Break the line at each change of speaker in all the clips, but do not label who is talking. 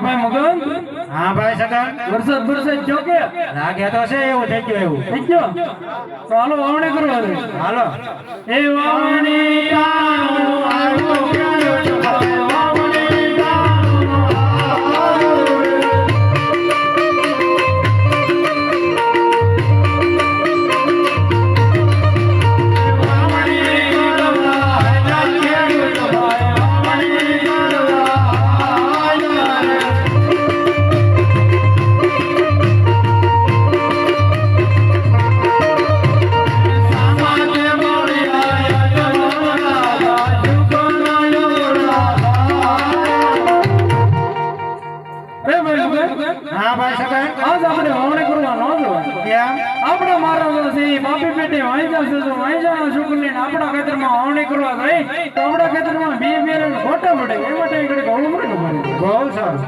ભાઈ મગન?
હા ભાઈ સગન.
વરસાદ વરસાદ થયો કે?
લાગે તો છે એવું થઈ ગયો એવું.
થઈ ગયો? તો હાલો વાવણી કરો
હાલો.
એ વાવણી કાળું બાપી પેટે વાઈ જશે તો વાંચાના છોકરીને આપણા ખેતરમાં વાવણી કરવા ગઈ. તો આપણા ખેતરમાં બે ને ખોટા પડે. એ માટે એક ઘડી ઘઉં મળે ને
બહુ સારું.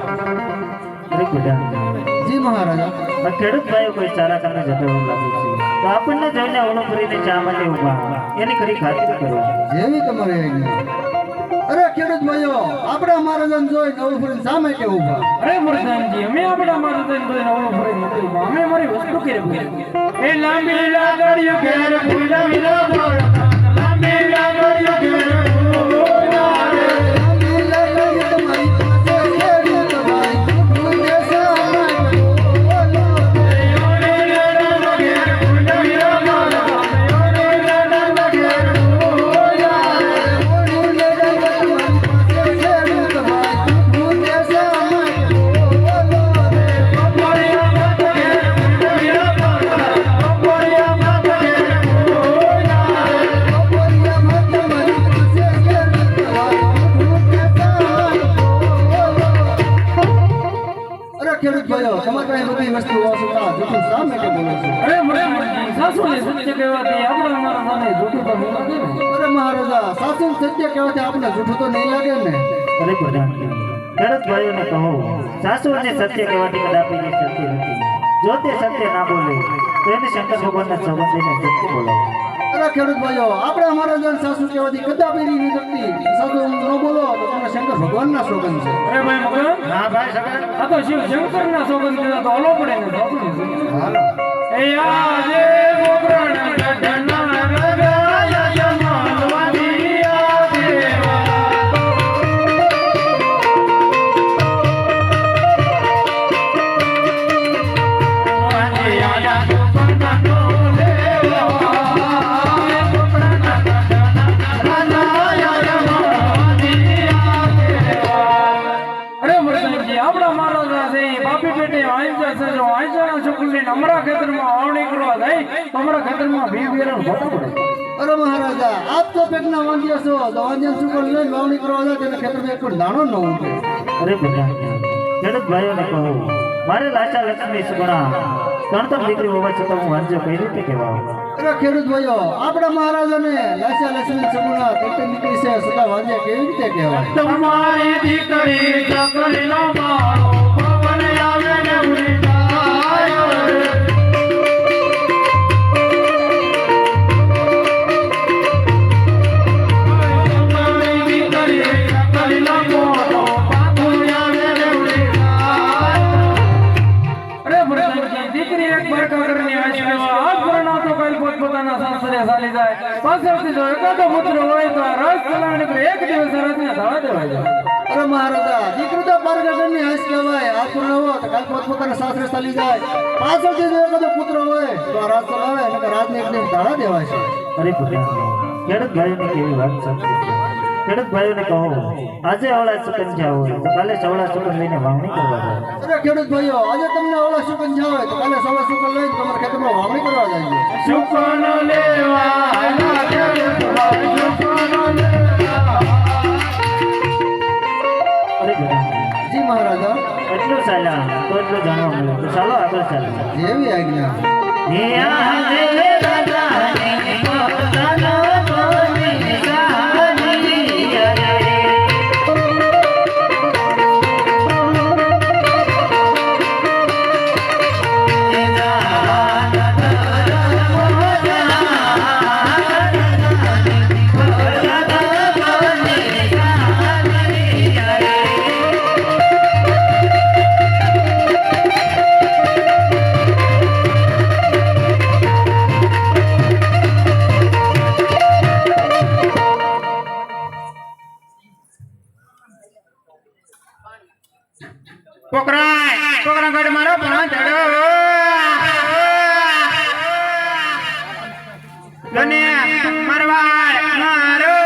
જી મહારાજા.
આ ખેડૂત ભાઈઓ કોઈ સારા કામે જતો એવું લાગે છે. તો આપણને જોઈને અવળું કરીને ચા માટે ઊભા એની ખરી ખાતરી કરો.
જેવી તમારે અરે ખેડૂત ભાઈઓ આપણા જન જોઈ નવું ફરીને સામે કે ઊભા.
અરે મુરદાનજી અમે આપણા મહારાજાને જોઈ નવું ફરી નથી અમે મારી વસ્તુ કરી? એ લાંબી લાગડીઓ ઘેર ફૂલા વિના
પાસે બધી વસ્તુઓ છે તો શા માટે બોલો છો
અરે મને સાસુને સત્ય કહેવાથી આપણા મારા સામે જૂઠું તો નહીં લાગે ને
અરે મહારાજા સાસુ સત્ય કહેવાથી આપણે જૂઠું તો નહીં લાગે ને?
અરે ગુડા ખેડૂત ભાઈઓને કહો સાસુ સત્ય કહેવાથી કદાપી એ સત્ય નથી. જો તે સત્ય ના બોલે તો એને શંકર ભગવાનના સંબંધીને સત્ય બોલાવો.
અરે ખેડૂત ભાઈઓ આપણે મહારાજાને સાસુ કહેવાથી કદાપી નહીં શકતી સાસુ ન બોલો. તો ના સોગંદ છે.
અરે ભાઈ મગન
હા ભાઈ સગન
આ તો શિવ શંકર ના સોગંદ છે તો ઓલો પડે ને
હાલો
એ આજે મોગરાના જો વાંચાના છોકરીને અમારા ખેતરમાં વાવણી કરવા જાય તો ખેતરમાં બી બિયારણ ખોટું પડે.
અરે મહારાજા આપ તો પેટના વાંધ્યા છો. તો વાંધ્યા શું લઈને વાવણી કરવા જાય તેને ખેતરમાં એક પણ દાણો ન ઉઠે
અરે બધા ખેડૂત ભાઈઓને કહો મારે લાચા લક્ષ્મી સુગણા ત્રણ દીકરી હોવા છતાં હું વાંચો કઈ રીતે કહેવા
અરે ખેડૂત ભાઈઓ આપણા મહારાજાને લાસ્યા લક્ષ્મી સગુણા પેટે નીકળી છે સદા વાંધ્યા કેવી રીતે કહેવાય?
તમારી દીકરી ચકલીનો માળો પોતપોતાના સાસરે ચાલી જાય પાછળથી જો એકાદો પુત્ર હોય તો રસ ચલાવીને એક દિવસ રાતના ધાવા દેવાય જાય.
અરે મહારાજા દીકરી તો બારગાગરની હાશ કહેવાય. આ પૂર્ણ હો તો કાલ પોતપોતાના સાસરે ચાલી જાય. પાછળથી જો એકાદો પુત્ર હોય તો આ રાજ ચલાવે અને કે રાજને એક દિવસ દેવાય
અરે કેવી વાત છે. ખેડૂત ભાઈઓને કહો. આજે અવળા સુકન્યા હોય તો કાલે સવળા સુકન લઈને વાવણી કરવા જાય
અરે ખેડૂત ભાઈઓ આજે તમને અવળા જાવ હોય તો કાલે સવળા સુકન લઈને તમારા ખેતરમાં વાવણી કરવા જાય
સુકન લેવા ખેડૂત ભાઈ, શુકન લેવા.
જી મહારાજા.
એટલું ચાલ્યા તો એટલું જાણવા મળ્યું. તો ચાલો આગળ ચાલો.
જેવી આજ્ઞા.
પોકરાય પોકરા ગઢ મારો પણ ચડો. મારો